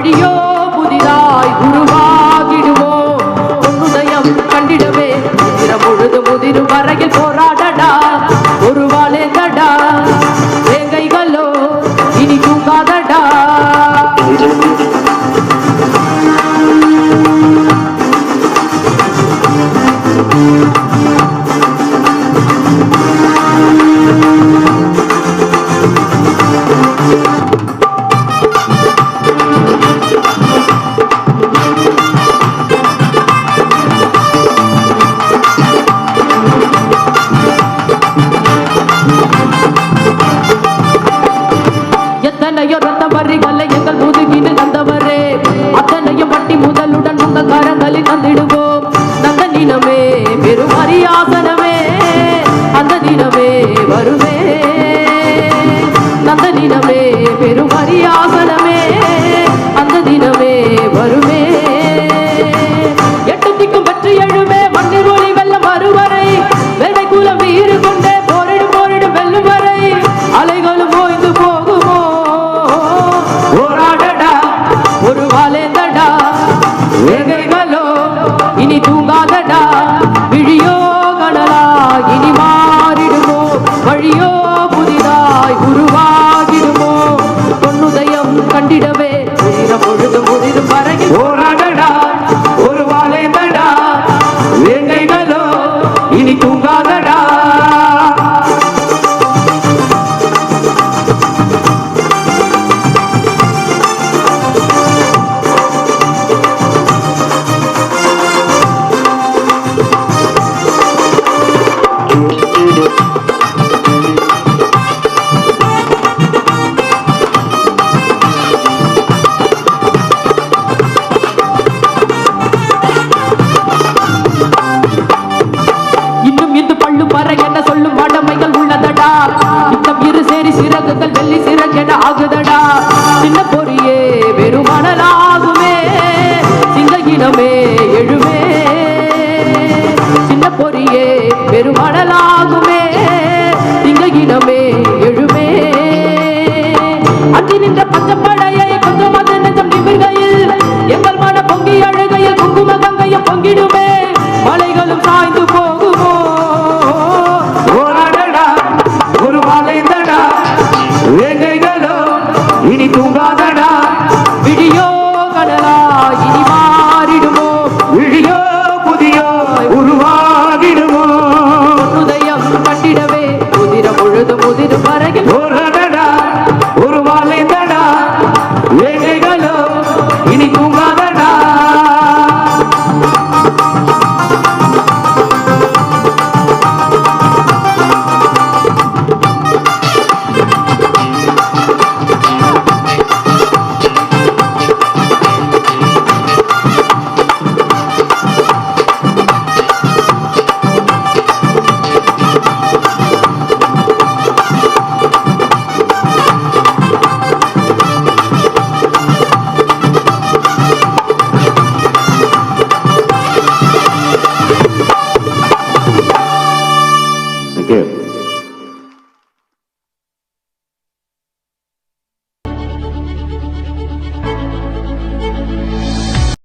வழியோ புதிதாய் உருவாகிடுவோம் உன்னுதயம் கண்டிடவே. முதிர பொழுது முதிரும் வரையில் போராடடா. ஒரு வருவேன். நந்தனிடமே சின்ன பொறியே வெறுமணலாகுமே சிங்க இனமே எழுமே. சின்ன பொறியே வெறுமணலா